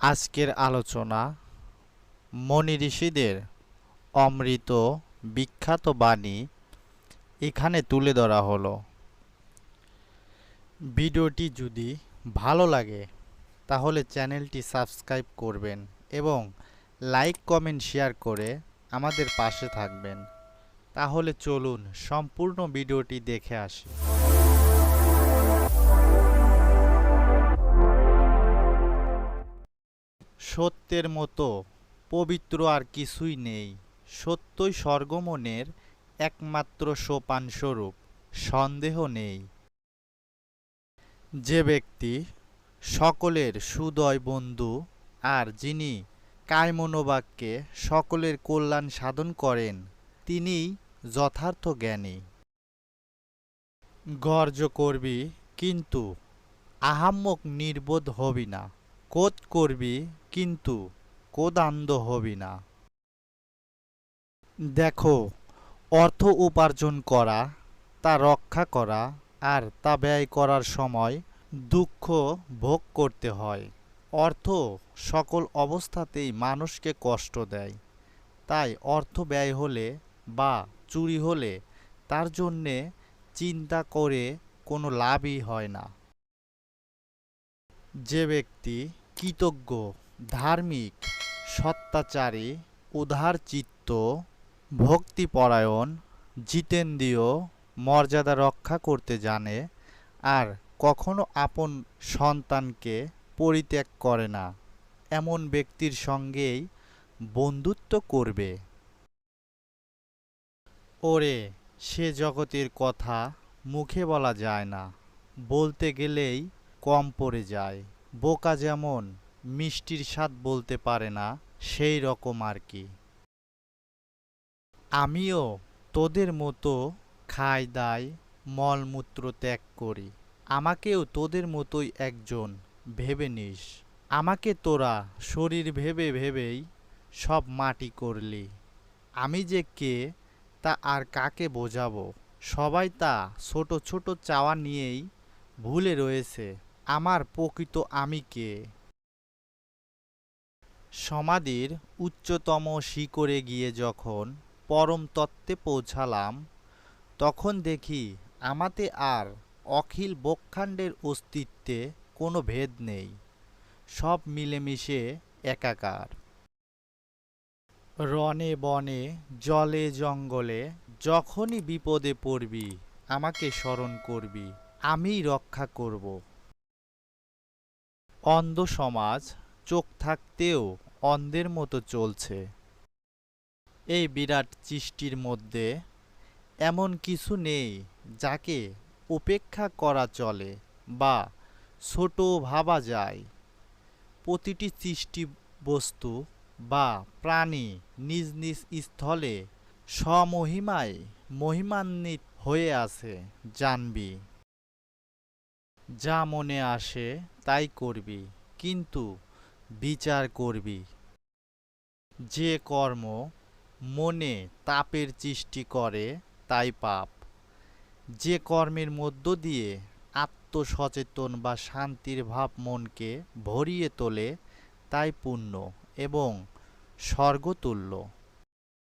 আজকের আলোচনা মনি ঋষিদের অমৃত বিখ্যাত বাণী এখানে তুলে ধরা হলো। ভিডিওটি যদি ভালো লাগে, তাহলে চ্যানেলটি সাবস্ক্রাইব করবেন এবং লাইক, কমেন্ট, শেয়ার করে আমাদের পাশে থাকবেন। তাহলে চলুন সম্পূর্ণ ভিডিওটি দেখে আসি। সত্যের মতো পবিত্র আর কিছুই নেই। সত্যই স্বর্গমনের একমাত্র সোপান স্বরূপ সন্দেহ নেই। যে ব্যক্তি সকলের সুদয় বন্ধু আর যিনি কায়মনোবাক্যে সকলের কল্যাণ সাধন করেন, তিনিই যথার্থ জ্ঞানী। গর্জ করবি, কিন্তু আহাম্মক নির্বোধ হবি না। কোদ করবি কিন্তু কোদান্ধ হবি না। দেখো, অর্থ উপার্জন করা, তা রক্ষা করা আর তা ব্যয় করার সময় দুঃখ ভোগ করতে হয়। অর্থ সকল অবস্থাতেই মানুষকে কষ্ট দেয়। তাই অর্থ ব্যয় হলে বা চুরি হলে তার জন্যে চিন্তা করে কোনো লাভই হয় না। যে ব্যক্তি কৃতজ্ঞ, ধার্মিক সত্যাচারী উদার চিত্ত ভক্তিপরায়ণ, জিতেন্দ্রীয়, মর্যাদা রক্ষা করতে জানে আর কখনো আপন সন্তানকে পরিত্যাগ করে না, এমন ব্যক্তির সঙ্গেই বন্ধুত্ব করবে। ওরে, সে জগতের কথা মুখে বলা যায় না। বলতে গেলেই কম পড়ে যায়। বোকা যেমন মিষ্টির স্বাদ বলতে পারে না, সেই রকম আর কি। আমিও তোদের মতো খাই, দাই, মলমূত্র ত্যাগ করি। আমাকেও তোদের মতোই একজন, ভেবে নিস। আমাকে তোরা শরীর ভেবে ভেবেই সব মাটি করলি। আমি যে কে, তা আর কাকে বোঝাবো? সবাই তা ছোট ছোট চাওয়া নিয়েই ভুলে রয়েছে। আমার প্রকৃত আমি কে? সমাধির উচ্চতম শিকড়ে গিয়ে যখন পরম তত্ত্বে পৌঁছালাম, তখন দেখি আমাতে আর অখিল বক্ষাণ্ডের অস্তিত্বে কোনো ভেদ নেই, সব মিলেমিশে একাকার। রনে বনে, জলে জঙ্গলে, যখনই বিপদে পড়বি, আমাকে স্মরণ করবি আমি রক্ষা করব। অন্ধ সমাজ চোখ থাকতেও অন্ধের মতো চলছে। এই বিরাট সৃষ্টির মধ্যে এমন কিছু নেই যাকে উপেক্ষা করা চলে বা ছোট ভাবা যায়। প্রতিটি সৃষ্টি বস্তু বা প্রাণী নিজ নিজ স্থলে স্বমহিমায় মহিমান্বিত হয়ে আছে, জানবি। যা মনে আসে তাই করবি, কিন্তু বিচার করবি। যে কর্ম মনে তাপের সৃষ্টি করে, তাই পাপ। যে কর্মের মধ্য দিয়ে আত্মসচেতন বা শান্তির ভাব মনকে ভরিয়ে তোলে, তাই পুণ্য এবং স্বর্গতুল্য।